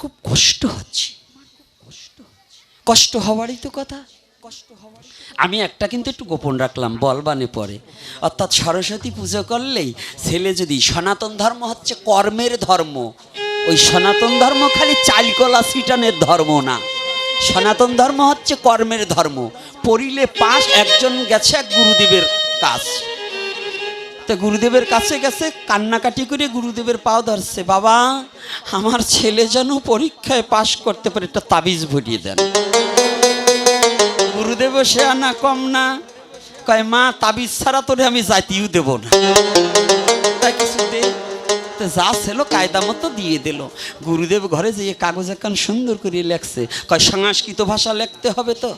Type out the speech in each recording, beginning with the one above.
খুব কষ্ট হচ্ছে। কষ্ট হওয়ারই তো কথা। কষ্ট হওয়ার আমি একটা কিন্তু একটু গোপন রাখলাম বলবানে পরে। অর্থাৎ সরস্বতী পুজো করলেই ছেলে যদি সনাতন ধর্ম হচ্ছে কর্মের ধর্ম, ওই সনাতন ধর্ম খালি চালকলা সিটানের ধর্ম না। সনাতন ধর্ম হচ্ছে কর্মের ধর্ম। পড়িলে পাশ, একজন গেছে এক গুরুদেবের কাজ। তো গুরুদেবের কাছে গেছে, কান্নাকাটি করে গুরুদেবের পাও ধরছে। বাবা, আমার ছেলে যেন পরীক্ষায় পাশ করতে পারে, একটা তাবিজ ভরিয়ে দেন। গুরুদেব সে আনা কম না, কয়, মা, তাবিজ ছাড়া তোরে আমি জাতিও দেব না। যা ছিল কায়দা মতো দিয়ে দিল। গুরুদেব ঘরে যেয়ে কাগজ একখান সুন্দর করে লেখছে। কয়, সংস্কৃত ভাষা লিখতে হবে তো?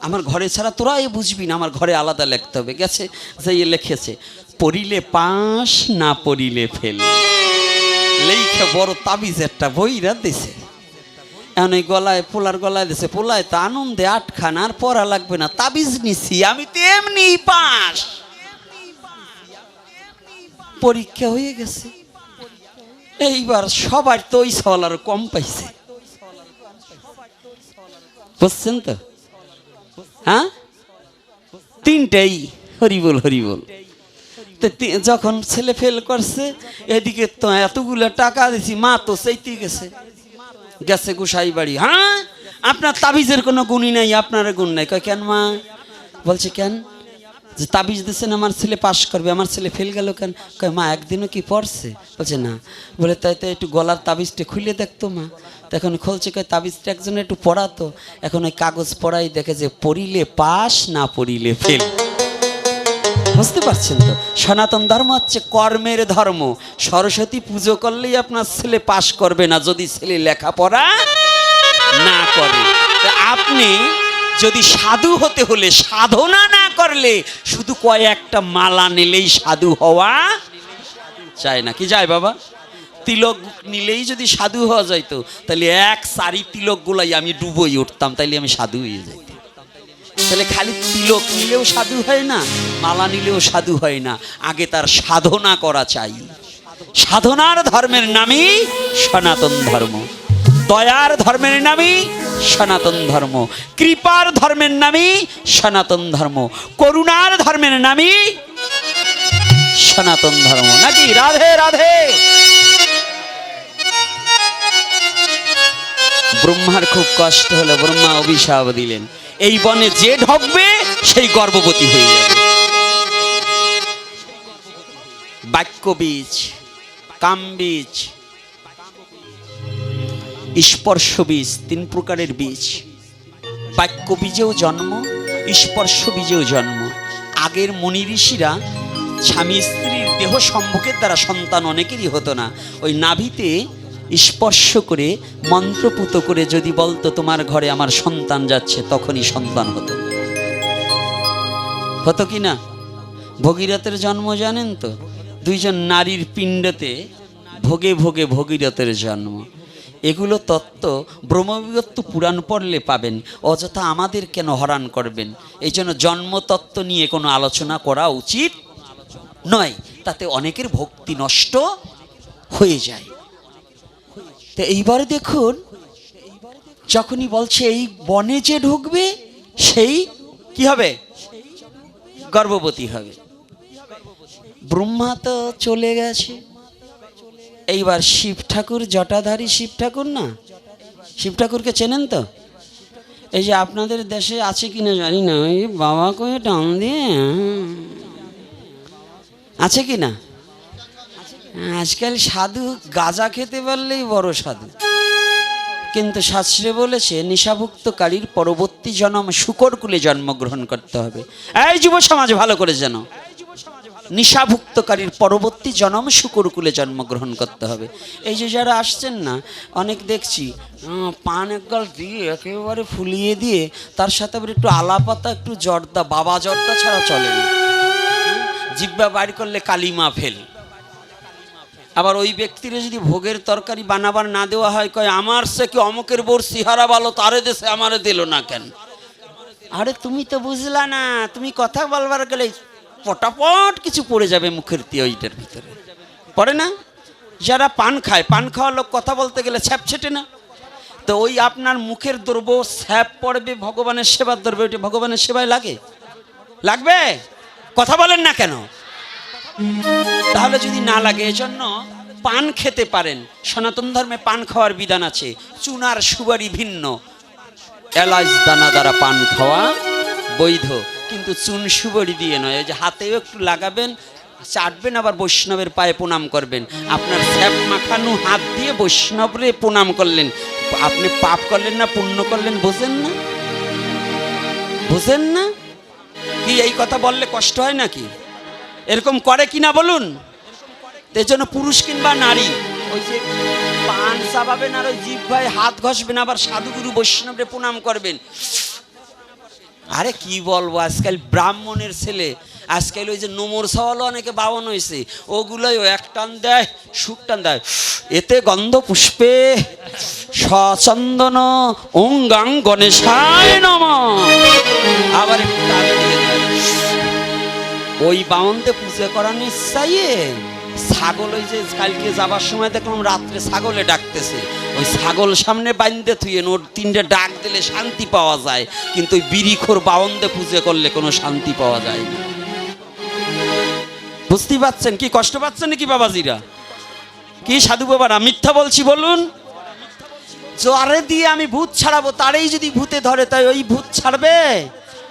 আমার ঘরে ছাড়া তোরাই বুঝবি না, আমার ঘরে আলাদা লিখতে হবে। গেছে যাইয়ে লিখেছে, পড়িলে পাস, না পড়িলে ফেল। লেখে বড় তাবিজ একটা বইরা দিছে। এখন এই গলায়, পোলার গলায় দিছে, পোলায় তো আনন্দে আটখান, আর পড়া লাগবে না, তাবিজ নিছি, আমি তো এমনি পাস। পরীক্ষা হয়ে গেছে। এইবার সবার তো ওই সওয়াল আরও কম পাইছে। বুঝছেন তো? হ্যাঁ? তিনটেই হরিবল হরিবল। তো যখন ছেলে ফেল করছে, এদিকে তো এতগুলো টাকা দিছি, মা তো সেইতে গেছে। গেছে গোসাই বাড়ি হ্যাঁ? আপনার তাবিজের কোনো গুণই নাই, আপনার গুণ নাই। কেন মা? বলছে, কেন? যে তাবিজ দিচ্ছেন আমার ছেলে পাশ করবে, আমার ছেলে ফেল গেল কেন? কয়, মা, একদিনও কি পড়ছে? বলছে, না। বলে, তাই তো একটু গলার তাবিজটা খুলে দেখতো, মা। তখন খুলছে, কয়, তাবিজটা একজন একটু পড়াতো। এখন ওই কাগজ পড়াই দেখে যে, পড়িলে পাস না পড়িলে ফেল। বুঝতে পারছেন তো? সনাতন ধর্ম হচ্ছে কর্মের ধর্ম। সরস্বতী পুজো করলেই আপনার ছেলে পাশ করবে না, যদি ছেলে লেখাপড়া না করে। আপনি যদি সাধু হতে হলে সাধনা না করলে শুধু কয়েকটা মালা নিলেই সাধু হওয়া চায় না। কি যায় বাবা? তিলক নিলেই যদি সাধু হওয়া যাইতো, তাহলে এক সারি তিলকগুলাই আমি ডুবোই উঠতাম, তাইলে আমি সাধু হয়ে যাইতাম। তাহলে খালি তিলক নিলেও সাধু হয় না, মালা নিলেও সাধু হয় না। আগে তার সাধনা করা চাই। সাধনার ধর্মের নামই সনাতন ধর্ম। দয়ার ধর্মের নামই সনাতন ধর্ম। কৃপার ধর্মের নামই সনাতন ধর্ম। করুণার ধর্মের নামই সনাতন ধর্ম। নাকি? রাধে রাধে। ব্রহ্মার খুব কষ্ট হলো, ব্রহ্মা অভিশাপ দিলেন। এই বনে যে ঢকবে, সেই গর্ভবতী হয়ে যাবে। বাক্য বীজ কাম বীজ স্পর্শ বীজ তিন প্রকারের বীজ। বাক্য বীজেও জন্ম স্পর্শ বীজেও জন্ম। আগের মনি ঋষিরা স্বামী স্ত্রীর দেহ সম্ভোগের দ্বারা সন্তান অনেকেরই হতো না। ওই নাভিতে স্পর্শ করে, মন্ত্রপুত করে যদি বলতো, তোমার ঘরে আমার সন্তান যাচ্ছে তখনই সন্তান হতো। হতো কি না? ভগীরথের জন্ম জানেন তো? দুইজন নারীর পিণ্ডতে ভোগে ভোগে ভগীরথের জন্ম। এগুলো তত্ত্ব ব্রহ্মবিগত্ত পুরাণ পড়লে পাবেন, অযথা আমাদের কেন হরান করবেন? এই জন্য জন্মতত্ত্ব নিয়ে কোনো আলোচনা করা উচিত নয়। তাতে অনেকের ভক্তি নষ্ট হয়ে যায়। তো এইবারে দেখুন, যখনই বলছে এই বনে যে ঢুকবে, সেই কি হবে? গর্ভবতী হবে। ব্রহ্মা তো চলে গেছে। এইবার শিব ঠাকুর, জটাধারী শিব ঠাকুর না? শিব ঠাকুরকে চেনেন তো? এই যে আপনাদের দেশে আছে কিনা জানি না। ওই বাবা কয়ে টান দিয়ে? আছে কি না আজকাল সাধু গাঁজা খেতে পারলেই বড় সাধু। কিন্তু শাস্ত্রে বলেছে নিশাভুক্তকারীর পরবর্তী জন্ম শুকরকুলে জন্মগ্রহণ করতে হবে। এই যুব সমাজ ভালো করে জানো নিশাভুক্তকারীর পরবর্তী জন্ম শুকরকুলে জন্মগ্রহণ করতে হবে। এই যে যারা আসছেন না, অনেক দেখছি পান একগাল দিয়ে একেবারে ফুলিয়ে দিয়ে তার সাথে আবার একটু আলাপাতা, একটু জর্দা, বাবা জর্দা ছাড়া চলে না। জিব্বা বাইর করলে কালিমা ফেল। আবার ওই ব্যক্তিরে যদি ভোগের তরকারি বানাবার না দেওয়া হয়, কয়, আমার সে কি অমকের বোর সিহারা ভালো, তারে দেশে আমারে দিল না কেন? আরে তুমি তো বুঝলা না, তুমি কথা বলবার গেলে পটাপট কিছু পড়ে যাবে মুখের দিয়ে ভিতরে। পড়ে না? যারা পান খায়, পান খাওয়া লোক কথা বলতে গেলে ছ্যাপ ছেটে না। তো ওই আপনার মুখের দ্রব্য স্যাপ পড়বে, ভগবানের সেবার দ্রব্য, ওইটা ভগবানের সেবায় লাগে? লাগবে? কথা বলেন না কেন? তাহলে যদি না লাগে, এজন্য পান খেতে পারেন। সনাতন ধর্মে পান খাওয়ার বিধান আছে, চুনার সুবারি ভিন্ন। এলাচ দানা দ্বারা পান খাওয়া বৈধ। কিন্তু চুন সুবড়ি দিয়ে নয় ওই যে হাতেও একটু লাগাবেন, চাটবেন, আবার বৈষ্ণবের পায়ে প্রণাম করবেন। আপনার স্যাপ মাখানো হাত দিয়ে বৈষ্ণবরে প্রণাম করলেন। আপনি পাপ করলেন না, পুণ্য করলেন, বোঝেন না? বোঝেন না? কি, এই কথা বললে কষ্ট হয় নাকি? এরকম করে কিনা বলুন? তো এই জন্য পুরুষ কিংবা নারী, ওই যে পান চাবাবেন আর ওই জিভ ভাই হাত ঘষবেন, আবার সাধুগুরু বৈষ্ণবরে প্রণাম করবেন। আরে কি বলব, আজকাল ব্রাহ্মণের ছেলে, আজকাল ওই যে নোমর সওয়ালও অনেকে বাবন হয়েছে ওগুলোই এক টান দেয় সুখ টান দেয়, এতে গন্ধ পুষ্পে, সচন্দন অঙ্গাং গণেশায় নম আবার। ওই বাউনতে পুজো করার নিশ্চয়ই ছাগল ওই যে কালকে যাবার সময় দেখলাম রাত্রে ছাগলে ডাকতেছে। ওই ছাগল সামনে বাঁধতে থুয়ে ওর তিনটে ডাক দিলে শান্তি পাওয়া যায়, কিন্তু ওই বিড়িখোর বাউনতে পুজো করলে কোনো শান্তি পাওয়া যায় না। বুঝতেই পাচ্ছেন কি কষ্ট পাচ্ছেন নাকি বাবাজিরা? কি সাধু বাবারা মিথ্যা বলছি, বলুন। জ্বরে দিয়ে আমি ভূত ছাড়াবো, তারেই যদি ভূতে ধরে, তাই ওই ভূত ছাড়বে?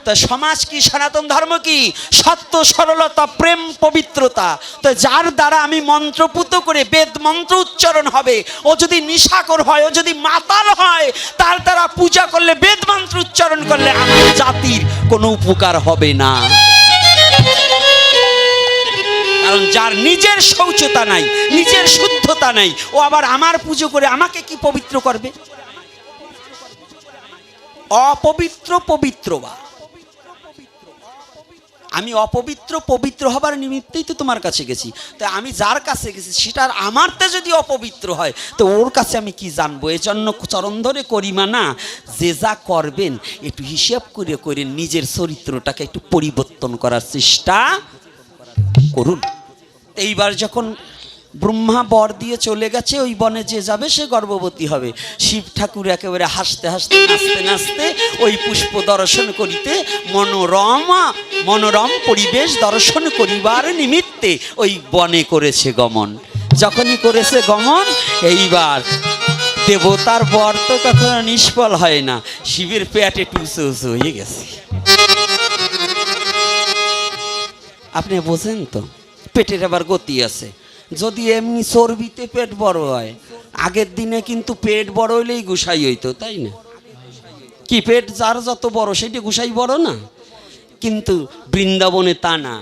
তা সমাজ কি, সনাতন ধর্ম কি? সত্য, সরলতা, প্রেম, পবিত্রতা। তো যার দ্বারা আমি মন্ত্রপুত করে বেদ মন্ত্র উচ্চারণ হবে, ও যদি নিশাকর হয়, ও যদি মাতাল হয়, তার দ্বারা পূজা করলে, বেদ মন্ত্র উচ্চারণ করলে আমার জাতির কোনো উপকার হবে না। কারণ যার নিজের শৌচতা নাই, নিজের শুদ্ধতা নাই, ও আবার আমার পুজো করে আমাকে কি পবিত্র করবে? অপবিত্র, পবিত্র বা। আমি অপবিত্র, পবিত্র হবার নিমিত্তেই তো তোমার কাছে গেছি। তো আমি যার কাছে গেছি, সেটার আমারতে যদি অপবিত্র হয়, তো ওর কাছে আমি কি জানব? এজন্য চরণ ধরে করিমা না, যে যা করবেন, একটু হিসাব করে করে নিজের চরিত্রটাকে একটু পরিবর্তন করার চেষ্টা করুন। এইবার যখন ব্রহ্মা বর দিয়ে চলে গেছে, ওই বনে যে যাবে সে গর্ভবতী হবে। শিব ঠাকুর একেবারে হাসতে হাসতে, নাচতে নাচতে ওই পুষ্প দর্শন করিতে মনোরমা, মনোরম পরিবেশ দর্শন করিবার নিমিত্তে ওই বনে করেছে গমন। যখনই করেছে গমন, এইবার দেবতার বর তো কখনো নিষ্ফল হয় না। শিবের পেটে টুসু উঁচু হয়ে গেছে। আপনি বোঝেন তো, পেটের আবার গতি আছে। যদি এমনি চর্বিতে পেট বড় হয়, আগের দিনে কিন্তু পেট বড় হইলেই গুসাই হইতো, তাই না? কি পেট যার যত বড়, সেটি গুসাই বড় না? কিন্তু বৃন্দাবনে তা না।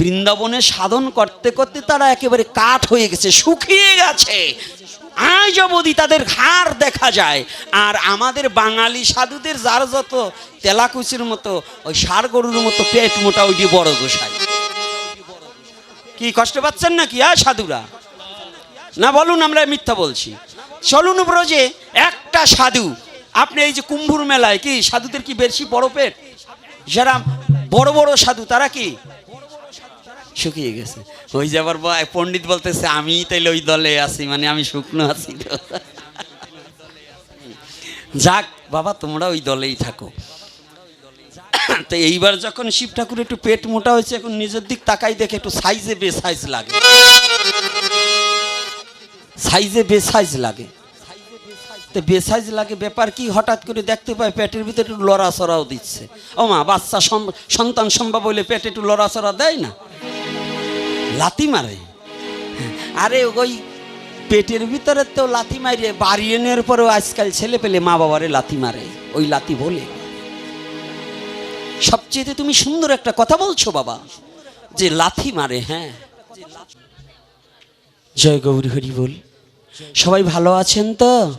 বৃন্দাবনে সাধন করতে করতে তারা একেবারে কাঠ হয়ে গেছে, শুকিয়ে গেছে। আজ অবধি তাদের হাড় দেখা যায়। আর আমাদের বাঙালি সাধুদের যার যত তেলাকুচির মতো, ওই ষাড় গরুর মতো পেট মোটা ওইটি বড় গোসাই। কি কষ্ট পাচ্ছেন নাকি? হ্যাঁ সাধুরা। না, বলুন, আমরা মিথ্যা বলছি। চলুন ব্রজে, একটা সাধু। আপনি এই যে কুম্ভুর মেলায় কি, সাধুদের কি বেশি বড় পেট? যারা বড় বড় সাধু, তারা কি? শুকিয়ে গেছে। ওই যে আবার পণ্ডিত বলতেছে, আমি তাইলে ওই দলে আছি মানে আমি শুকনো আছি যাক, বাবা, তোমরা ওই দলেই থাকো। তো এইবার যখন শিব ঠাকুর একটু পেট মোটা হয়েছে, এখন নিজের দিক তাকাই দেখে একটু সাইজে বে সাইজ লাগে। সাইজে বে সাইজ লাগে। তো বে সাইজ লাগে ব্যাপার কি? হঠাৎ করে দেখতে পায় পেটের ভিতরে একটু লড়াচড়াও দিচ্ছে। ও মা, বাচ্চা সন্তান সম্ভব হইলে পেটে একটু লড়াচড়া দেয় না? লাতি মারে। আরে ওই পেটের ভিতরে তো লাথি মারিয়ে বাড়িয়ে নেওয়ার পরেও আজকাল ছেলে পেলে মা বাবারে লাথি মারে। ওই লাথি বলে। সবচেয়ে তুমি সুন্দর একটা কথা বলছো বাবা। যে লাথি মারে হ্যাঁ। জয় গৌরী হরি বল। সবাই ভালো আছেন তো?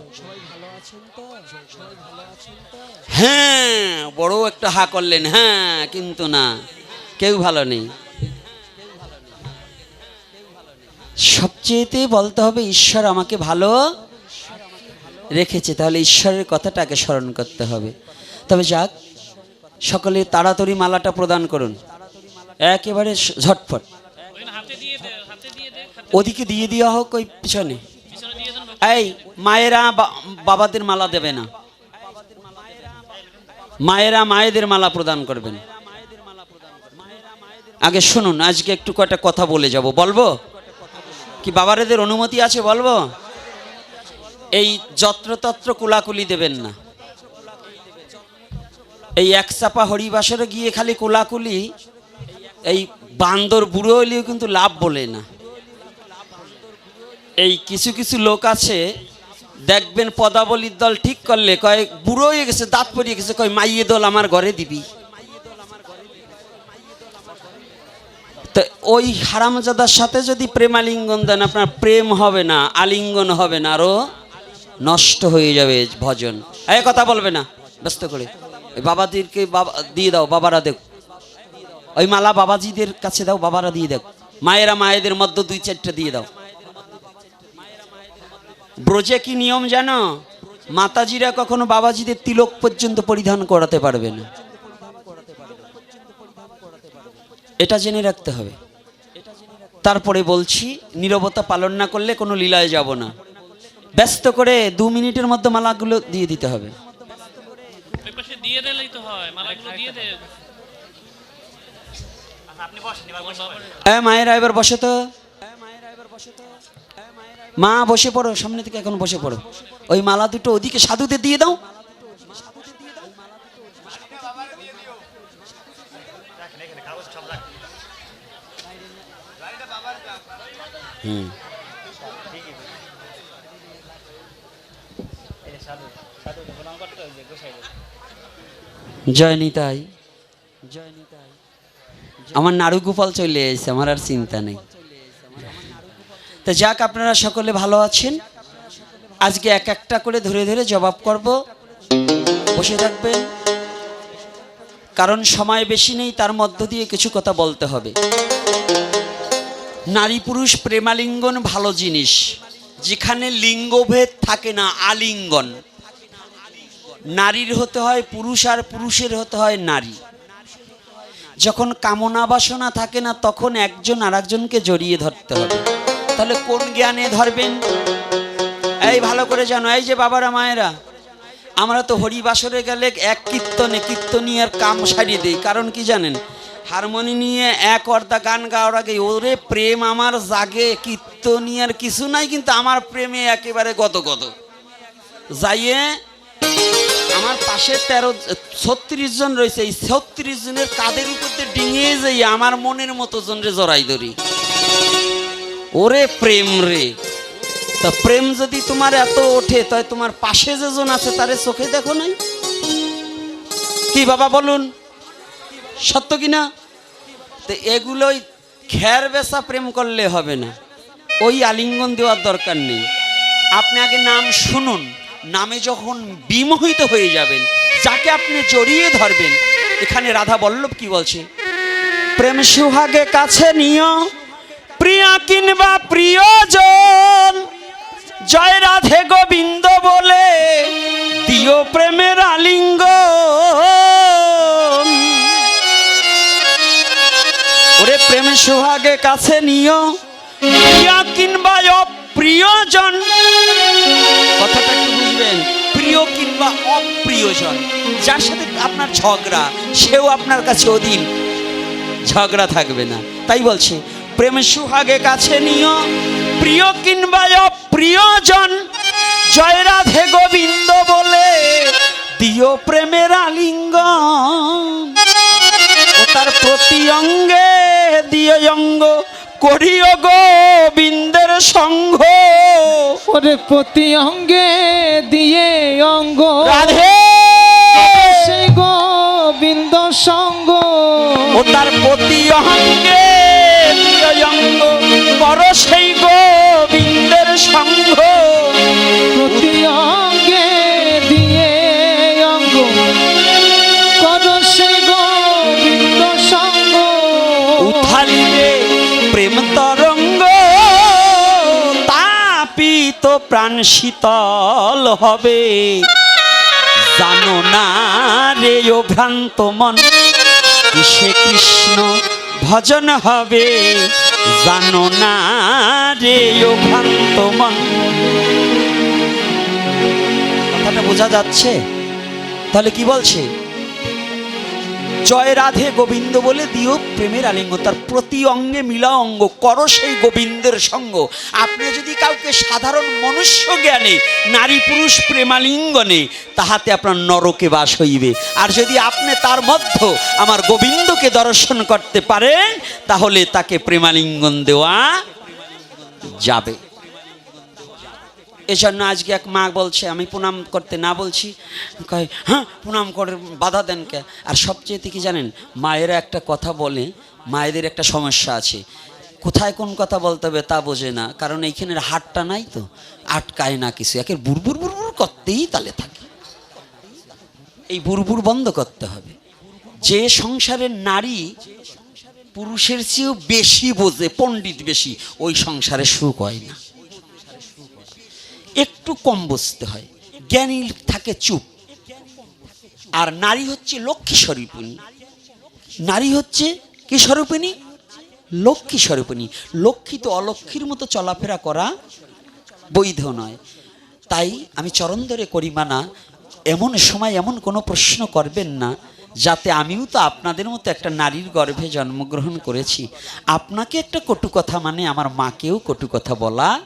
হ্যাঁ বড় একটা হা করলেন হ্যাঁ কিন্তু না, কেউ ভালো নেই। সবচেয়েতে বলতে হবে, ঈশ্বর আমাকে ভালো রেখেছে, তাহলে ঈশ্বরের কথাটাকে স্মরণ করতে হবে। তবে যাক সকলে তাড়াতাড়ি মালাটা প্রদান করুন। একেবারে ঝটফট ওদিকে দিয়ে দেওয়া হোক, ওই পিছনে। এই, মায়েরা বাবাদের মালা দেবে না। মায়েরা মায়েদের মালা প্রদান করবেন। আগে শুনুন, আজকে একটু কয়টা কথা বলে যাব। বলব? কি বাবারেদের অনুমতি আছে বলব? এই যত্রতত্র কুলাকুলি দেবেন না। এই এক চাপা হরিবাসরে গিয়ে খালি কোলাকুলি, এই বান্দর বুড়ো হলেও কিন্তু লাভ বলে না। এই কিছু কিছু লোক আছে, দেখবেন পদাবলীর দল ঠিক করলে কয়, বুড়ো হয়ে গেছে, দাঁত পড়িয়ে গেছে, কয়, মাইয়ে দল আমার ঘরে দিবি। তো ওই হারামজাদার সাথে যদি প্রেমালিঙ্গন দেন, আপনার প্রেম হবে না, আলিঙ্গন হবে না, আরও নষ্ট হয়ে যাবে ভজন। এ কথা বলবে না, ব্যস্ত করে। ওই বাবাজিরকে বাবা দিয়ে দাও, বাবারা দেখ। ওই মালা বাবাজিদের কাছে দাও, বাবারা দিয়ে দেখ। মায়েরা মায়েদের মধ্যে দুই চারটে দিয়ে দাও। ব্রজে কি নিয়ম জানো? মাতাজিরা কখনো বাবাজিদের তিলক পর্যন্ত পরিধান করাতে পারবে না। এটা জেনে রাখতে হবে। তারপরে বলছি, নীরবতা পালন না করলে কোনো লীলায় যাব না। ব্যস্ত করে দু মিনিটের মধ্যে মালাগুলো দিয়ে দিতে হবে। দিয়ে দিলেই তো হয় মালাগুলো দিয়ে দে এ মায়েরা এবার বসে তো। মা বসে পড়ো সামনে থেকে এখন বসে পড়ো। ওই মালা দুটো ওদিকে সাধুদের দিয়ে দাও। হুম। জয় নিতাই। আমার নাড়ু গোপাল চলে এসেছে, আমার আর চিন্তা নেই। তো যাক, আপনারা সকলে ভালো আছেন। আজকে এক একটা করে ধরে ধরে জবাব করব। বসে থাকবেন। কারণ সময় বেশি নেই, তার মধ্য দিয়ে কিছু কথা বলতে হবে। নারী পুরুষ প্রেমালিঙ্গন ভালো জিনিস। যেখানে লিঙ্গভেদ থাকে না, আলিঙ্গন। নারীর হতে হয় পুরুষ আর পুরুষের হতে হয় নারী। যখন কামনা বাসনা থাকে না, তখন একজন আর একজনকে জড়িয়ে ধরতে হবে। তাহলে কোন জ্ঞানে ধরবেন? এই ভালো করে জানো, এই যে বাবারা, মায়েরা, আমরা তো হরিবাসরে গেলে এক কীর্তনে কীর্তনিয়ার কাম সারিয়ে দিই। কারণ কি জানেন? হারমোনি নিয়ে এক অর্ধা গান গাওয়ার আগে, ওরে প্রেম আমার জাগে কীর্তনিয়ার কিছু নাই, কিন্তু আমার প্রেমে একেবারে গত গত যাইয়ে আমার পাশে তেরো, ছত্রিশ জন রয়েছে। এই ছত্রিশ জনের কাদের উপর দিয়ে ডিঙিয়ে যাই, আমার মনের মতো জনরে জড়াই ধরি। ওরে প্রেম রে। তা প্রেম যদি তোমার এত ওঠে, তাই তোমার পাশে যে জন আছে, তারে চোখে দেখো নাই? কি বাবা বলুন? সত্য কি না? তো এগুলোই খের বেচা প্রেম করলে হবে না। ওই আলিঙ্গন দেওয়ার দরকার নেই। আপনি আগে নাম শুনুন। নামে যখন বিমোহিত হয়ে যাবেন, যাকে আপনি জড়িয়ে ধরবেন, এখানে রাধা বল্লভ কি বলছে? প্রেম সুহাগে কাছে নিও, প্রিয়া কিংবা প্রিয়জন, জয় রাধে গোবিন্দ বলে দিও প্রেমের আলিঙ্গ ওরে প্রেম সুহাগে কাছে নিও, প্রিয়া কিংবা অপ্রিয়জন। কথাটা অপ্রিয়জন। যার সাথে আপনার ঝগড়া, সেও আপনার কাছে অধীন। ঝগড়া থাকবে না। তাই বলছে, প্রেম সুহাগে কাছে নিও। প্রিয় কিংবা অপ্রিয়জন, জয় রাধে গোবিন্দ বলে দিও প্রেমের আলিঙ্গন। ও তার প্রতি অঙ্গে দিও অঙ্গ। করিও গোবিন্দের সঙ্গ। ওরে প্রতি অঙ্গে দিয়ে অঙ্গ। রাধে। সে গোবিন্দ সঙ্গ। ও তার প্রতি অঙ্গে দিয়ে অঙ্গ। পর সেই গোবিন্দের সঙ্গ। প্রেম তরঙ্গ তাপিত প্রাণ শীতল হবে। জানো না রে ও ভ্রান্ত মন, কিসে কৃষ্ণ ভজন হবে? জানো না রে ও ভ্রান্ত মন। কথাটা বোঝা যাচ্ছে? তাহলে কি বলছে? জয় রাধে গোবিন্দ বলে দিও প্রেমের আলিঙ্গ। তার প্রতি অঙ্গে মিলা অঙ্গ, করো সেই গোবিন্দের সঙ্গ। আপনি যদি কাউকে সাধারণ মনুষ্য জ্ঞানে, নারী পুরুষ প্রেমালিঙ্গনে, তাহাতে আপনার নরকে বাস হইবে। আর যদি আপনি তার মধ্য আমার গোবিন্দকে দর্শন করতে পারেন, তাহলে তাকে প্রেমালিঙ্গন দেওয়া যাবে। এজন্য আজকে এক মা বলছে, আমি প্রণাম করতে না বলছি। কয় হ্যাঁ প্রণাম করে বাধা দেন কে? আর সবচেয়ে কি জানেন, মায়েরা একটা কথা বলে, মায়েদের একটা সমস্যা আছে। কোথায় কোন কথা বলতে হবে তা বোঝে না, কারণ এইখানের হাটটা নাই তো, আটকায় না কিছু, একের বুড়বুর বুড়বুর করতেই তালে থাকে। এই বুড়বুর বন্ধ করতে হবে। যে সংসারের নারী পুরুষের চেয়েও বেশি বোঝে, পণ্ডিত বেশি, ওই সংসারে সুখ হয় না। একটু কম বসতে হয়। জ্ঞানী থাকে চুপ। আর নারী হচ্ছে লক্ষ্মী স্বরূপিণী। নারী হচ্ছে কি স্বরূপিণী? লক্ষ্মী স্বরূপিণী। লক্ষ্মী তো অলক্ষ্মীর মতো চলাফেরা করা বৈধ নয়। তাই আমি চরণ ধরে করি, মানা, এমন সময় এমন কোনো প্রশ্ন করবেন না, যাতে আমিও তো আপনাদের মতো একটা নারীর গর্ভে জন্মগ্রহণ করেছি। আপনাকে একটা কটু কথা মানে আমার মাকেও কটু কথা বলা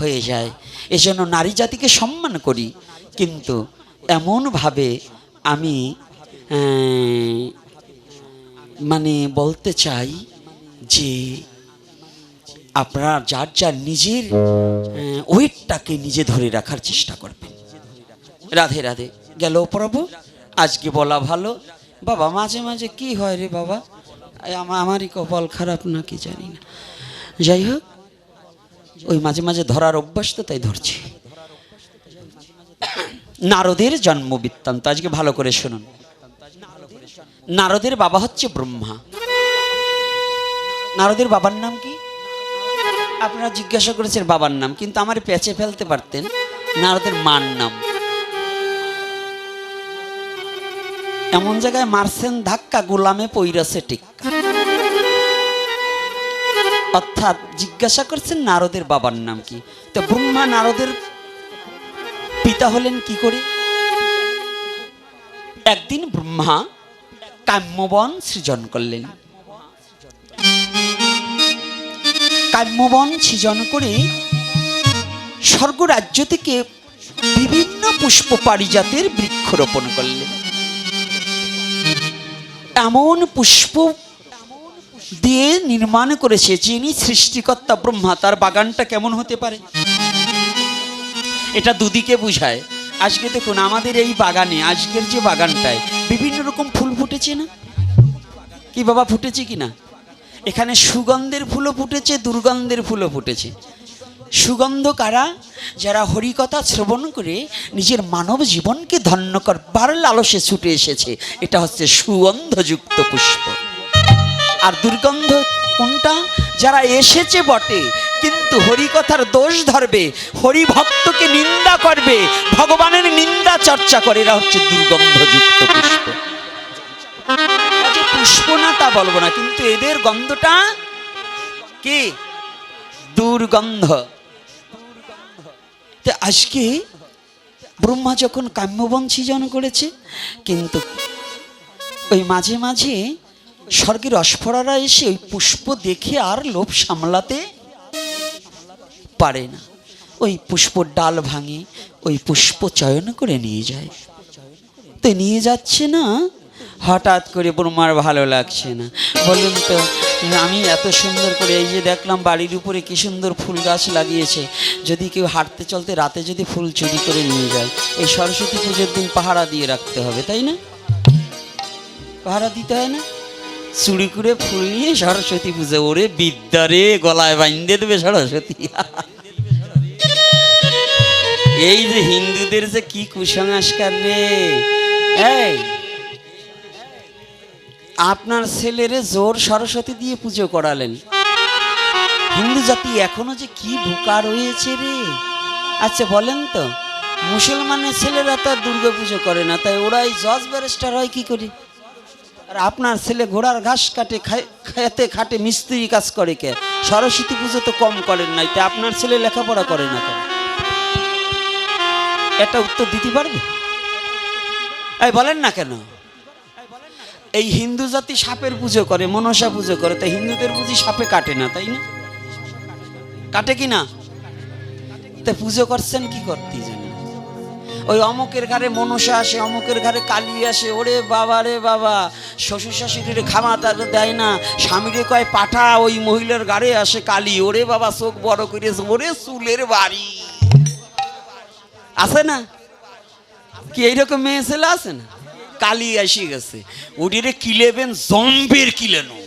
হয়ে যায়। এজন্য নারী জাতিকে সম্মান করি। কিন্তু এমনভাবে আমি মানে বলতে চাই যে আপনারা যার যার নিজের ওয়েটটাকে নিজে ধরে রাখার চেষ্টা করবেন। রাধে রাধে। গেল প্রভু, আজকে বলা ভালো। বাবা, মাঝে মাঝে কি হয় রে বাবা? আমারই কপাল খারাপ নাকি জানি না। যাই হোক ওই মাঝে মাঝে ধরার অভ্যাস তো তাই ধরছি। নারদের জন্ম বৃত্তান্ত আজকে ভালো করে শুনুন। নারদের বাবা হচ্ছে ব্রহ্মা। নারদের বাবার নাম কি? আপনারা জিজ্ঞাসা করেছেন বাবার নাম, কিন্তু আমার পেঁচে ফেলতে পারতেন নারদের মার নাম। এমন জায়গায় মারছেন, ধাক্কা, গোলামে পৈরাছে টিক্কা অর্থাৎ জিজ্ঞাসা করছেন নারদের বাবার নাম কি? তো ব্রহ্মা নারদের পিতা হলেন কি করে? একদিন ব্রহ্মা কাম্যবন সৃজন করলেন। কাম্যবন সৃজন করে স্বর্গ রাজ্য থেকে বিভিন্ন পুষ্প পারিজাতের বৃক্ষরোপণ করলেন। এমন পুষ্প দিয়ে নির্মাণ করেছে যিনি সৃষ্টিকর্তা ব্রহ্মা, তার বাগানটা কেমন হতে পারে? এটা দুদিকে বুঝায়। আজকে দেখুন, আমাদের এই বাগানে, আজকের যে বাগানটায় বিভিন্ন রকম ফুল ফুটেছে না? কি বাবা, ফুটেছে কি না? এখানে সুগন্ধের ফুলও ফুটেছে, দুর্গন্ধের ফুলও ফুটেছে। সুগন্ধ কারা? যারা হরিকথা শ্রবণ করে নিজের মানব জীবনকে ধন্য করবার লালসে ছুটে এসেছে। এটা হচ্ছে সুগন্ধযুক্ত পুষ্প। আর দুর্গন্ধ কোনটা? যারা এসেছে বটে, কিন্তু হরিকথার দোষ ধরবে হরি ভক্তকে নিন্দা করবে, ভগবানের নিন্দা চর্চা করে, এরা হচ্ছে দুর্গন্ধযুক্ত পুষ্প। পুষ্প না তা বলব না, কিন্তু এদের গন্ধটা কি? দুর্গন্ধ। আজকে ব্রহ্মা যখন কাম্যবন সৃজন করেছে, কিন্তু ওই মাঝে মাঝে স্বর্গের অস্ফরারা এসে ওই পুষ্প দেখে আর লোভ সামলাতে পারে না। ওই পুষ্পর ডাল ভাঙে, ওই পুষ্প চয়ন করে নিয়ে যায়। তো নিয়ে যাচ্ছে না, হঠাৎ করে ব্রহ্মার ভালো লাগছে না। বলুন তো, আমি এত সুন্দর করে এই যে দেখলাম বাড়ির উপরে কি সুন্দর ফুল গাছ লাগিয়েছে। যদি কেউ হাঁটতে চলতে রাতে যদি ফুল চুরি করে নিয়ে যায়, এই সরস্বতী পুজোর দিন পাহারা দিয়ে রাখতে হবে, তাই না? পাহারা দিতে হয় না? চুরি করে ফুল নিয়ে সরস্বতী পুজো ওরে বিদ্যারে গলায় বাইন্দে দেবে সরস্বতী। এই যে হিন্দুদের যে কি কুসংস্কার রে। আপনার ছেলেরে জোর সরস্বতী দিয়ে পুজো করালেন। হিন্দু জাতি এখনও যে কি বোকা রয়েছে রে। আচ্ছা বলেন তো, মুসলমানের ছেলেরা তো দুর্গা পুজো করে না, তাই ওরাই জজ ব্যারিস্টার হয় কি করে? আর আপনার ছেলে ঘোড়ার ঘাস কাটে খেতে খাটে, মিস্ত্রি কাজ করে কে? সরস্বতী পুজো তো কম করেন নাই, তা আপনার ছেলে লেখাপড়া করে না কেন? এটা উত্তর দিতে পারবে? এই বলেন না কেন? এই হিন্দু জাতি সাপের পুজো করে, মনসা পুজো করে তাই হিন্দুদের বুঝি সাপে কাটে না, তাই না? কাটে কি না? তা পুজো করছেন কি করতে জানেন ওই অমুকের ঘরে মনসা আসে, অমুকের ঘরে কালী আসে। ওরে বাবা, রে বাবা শ্বশুর শাশুড়ির খামা দেয় না। স্বামীরে কয়, পাঠা, ওই মহিলার গাড়ে আসে কালী। ওরে বাবা, চোখ বড় করেছে ওরে চুলের বাড়ি। আছে না? কি এইরকম মেয়ে ছেলে আছে না? কালি আসি গেছে। ওটিরে কিলেবেন জম্বের কিলেনো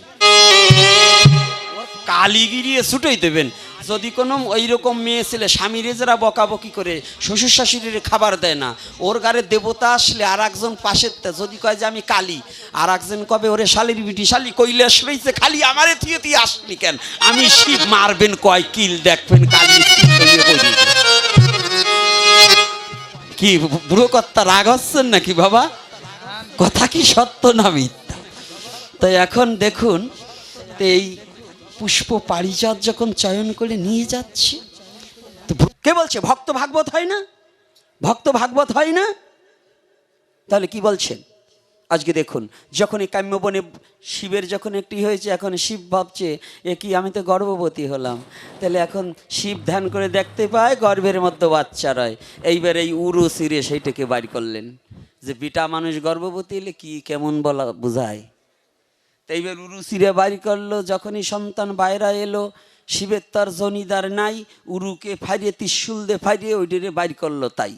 কালি গিরিয়ে ছুটেই দেবেন। যদি কোনো এইরকম মেয়ে ছেলে স্বামীরে যারা বকাবকি করে, শ্বশুর শাশুড়ির খাবার দেয় না, ওর গারে দেবতা আসলে আর একজন পাশের যদি কয় যে আমি কালি আর একজন কবে ওরে শালির বিটি শালি কৈলাস রয়েছে খালি, আমারে থিয়ে দিয়ে আসলি কেন? আমি শিব মারবেন, কয় কিল দেখবেন, কালি কি বুড়ো কর্তা, রাগ হচ্ছেন নাকি বাবা? কথা কি সত্য না মিথ্যা? তো এখন দেখুন এই পুষ্প পারিজাত যখন চয়ন করে নিয়ে যাচ্ছে, তো কে বলছে, ভক্ত ভাগবত হয় না? ভক্ত ভাগবত হয় না? তাহলে কি বলছেন? আজকে দেখুন, যখন এই কাম্যবনে শিবের যখন একটি হয়েছে, এখন শিব ভাবছে, এ কি, আমি তো গর্ভবতী হলাম। তাহলে এখন শিব ধ্যান করে দেখতে পায়, গর্ভের মধ্যে বাচ্চা রয়। এইবার এই উরু সিরে সেইটাকে বাড়ি করলেন। যে বিটা মানুষ গর্ভবতী হলে কি কেমন বলা বোঝায়? এইবার উরু সিরে বাড়ি করল, যখনই সন্তান বাইরা এলো, শিবের তার জনিদার নাই, উরুকে ফাইরিয়ে ত্রিশুল দিয়ে ফাইরিয়ে ওইটারে বাইর করল তাই।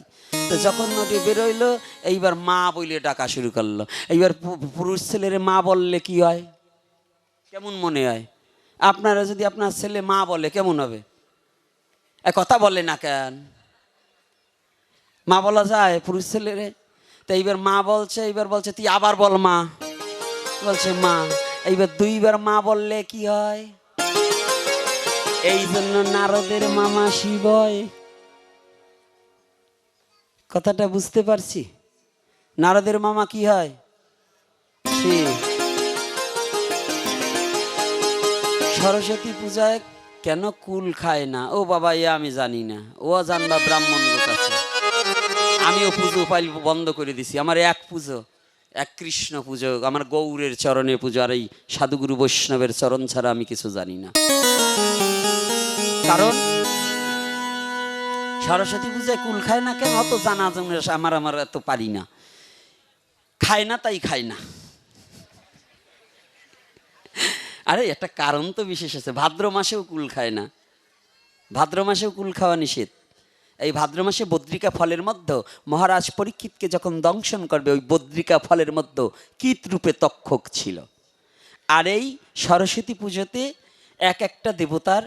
তো যখন ওটি বেরোইলো, এইবার মা বলে ডাকা শুরু করল। এইবার পুরুষ ছেলের মা বললে কি হয়? কেমন মনে হয়? আপনারা যদি আপনার ছেলে মা বলে, কেমন হবে? এ কথা বলে না কেন? মা বলা যায় পুরুষ ছেলেরে। তো এইবার মা বলছে, এইবার বলছে, তুই আবার বল মা। বলছে, মা, এইবার দুইবার মা বললে কি হয়? এই জন্য নারদের মামা শিবয় কথাটা বুঝতে পারছি। নারদের মামা কি হয়? সরস্বতী পূজায় কেন কুল খায় না? ও বাবা ইয়ে আমি জানি না। ও জানবা ব্রাহ্মণ আমিও পুজো পাইল, বন্ধ করে দিছি। আমার এক পুজো। এক কৃষ্ণ পুজো, আমার গৌরের চরণে পুজো, আর এই সাধুগুরু বৈষ্ণবের চরণ ছাড়া আমি কিছু জানি না। কারণ সরস্বতী পূজায় কুল খায় না কেন? অত জানা আমার আমার এত পারি না। খায় না, তাই খায় না। আরে, একটা কারণ তো বিশেষ আছে। ভাদ্র মাসেও কুল খায় না। ভাদ্র মাসেও কুল খাওয়া নিষেধ। এই ভাদ্র মাসে বদ্রিকা ফলের মধ্যে মহারাজ পরীক্ষিতকে যখন দংশন করবে, ওই বদ্রিকা ফলের মধ্যে কীট রূপে তক্ষক ছিল। আর এই সরস্বতী পুজোতে এক একটা দেবতার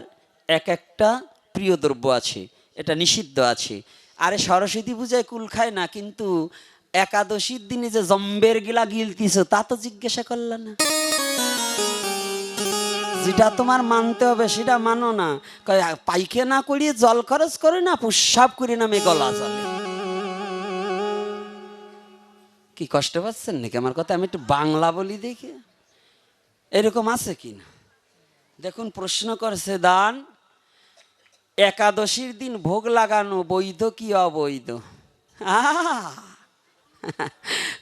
এক একটা প্রিয় দ্রব্য আছে, এটা নিষিদ্ধ আছে। আরে সরস্বতী পূজায় কুল খায় না, কিন্তু একাদশীর দিনে যে জম্বের গিলা গিলতিস তা তো জিজ্ঞাসা করল না। যেটা তোমার মানতে হবে সেটা মানো না। কয়, পায়খানা করিয়ে জল খরচ করে না পুষ্পাপ করে নামে গলা চলে কি কষ্ট পাচ্ছেন নাকি? আমার কথা আমি একটু বাংলা বলি দেখি। এরকম আছে কি না? দেখুন প্রশ্ন করছে দান একাদশীর দিন ভোগ লাগানো বৈধ কি অবৈধ!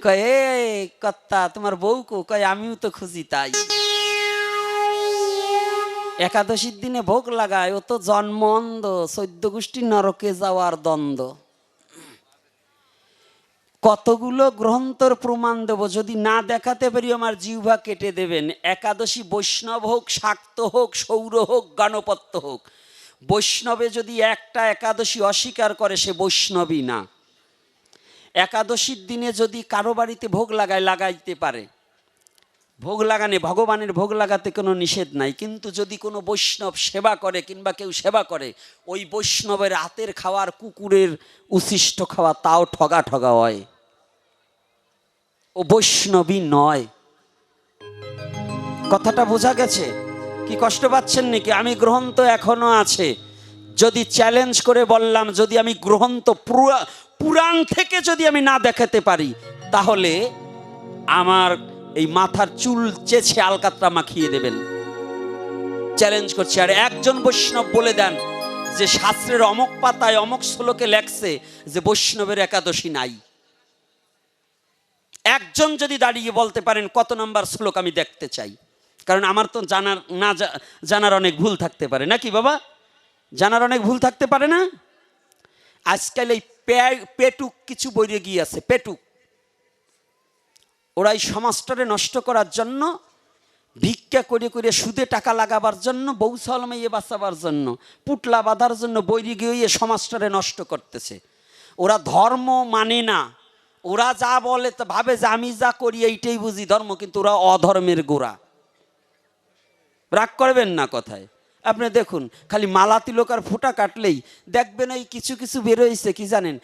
কয় এ কর্তা তোমার বউকো কয় আমিও তো খুঁজি তাই। একাদশীর দিনে ভোগ লাগায়, ও তো জন্ম অন্ধ চৈদ্য গোষ্ঠী নরকে যাওয়ার দ্বন্দ্ব। কতগুলো গ্রন্থর প্রমাণ দেব, যদি না দেখাতে পারি আমার জিহ্বা কেটে দেবেন। একাদশী বৈষ্ণব হোক, শাক্ত হোক, সৌর হোক, গণপত্য হোক, বৈষ্ণবে যদি একটা একাদশী অস্বীকার করে, সে বৈষ্ণবী না। একাদশীর দিনে যদি কারও বাড়িতে ভোগ লাগায়, লাগাইতে পারে। ভোগ লাগানে, ভগবানের ভোগ লাগাতে কোনো নিষেধ নাই। কিন্তু যদি কোনো বৈষ্ণব সেবা করে কিংবা কেউ সেবা করে, ওই বৈষ্ণবের হাতের খাওয়ার কুকুরের উচ্ছিষ্ট খাওয়া তাও ঠগা ঠগা হয়। ও বৈষ্ণবী নয়। কথাটা বোঝা গেছে? কি কষ্ট পাচ্ছেন নাকি? আমি গ্রন্থ এখনও আছে। যদি চ্যালেঞ্জ করে বললাম, যদি আমি গ্রন্থ পুরা- পুরাণ থেকে যদি আমি না দেখাতে পারি, তাহলে আমার এই মাথার চুল চেছে আলকাতরা মাখিয়ে দেবেন। চ্যালেঞ্জ করছি। আর একজন বৈষ্ণব বলে দেন যে শাস্ত্রের অমক পাতায় অমক শ্লোকে লেখছে যে বৈষ্ণবের একাদশী নাই। একজন যদি দাঁড়িয়ে বলতে পারেন কত নম্বর শ্লোক আমি দেখতে চাই। কারণ আমার তো জানার না জানার অনেক ভুল থাকতে পারে। নাকি বাবা? জানার অনেক ভুল থাকতে পারে না? আজকাল এই পেটুক কিছু বইরে গিয়ে আছে, পেটুক। ওরা এই সমাজটারে নষ্ট করার জন্য, ভিক্ষা করে করে সুদে টাকা লাগাবার জন্য, বউ সালমাইয়ে বাঁচাবার জন্য, পুটলা বাঁধার জন্য বৈরি গিয়ে সমাজটারে নষ্ট করতেছে। ওরা ধর্ম মানে না। ওরা যা বলে তা ভাবে যে আমি যা করি এইটাই বুঝি, ধর্ম কিন্তু ওরা অধর্মের গোড়া। রাগ করবেন না কথায়। আপনি দেখুন, খালি মালা তিলক আর ফুটা কাটলেই দেখবেন এই কিছু কিছু বেরোইছে, কি জানেন?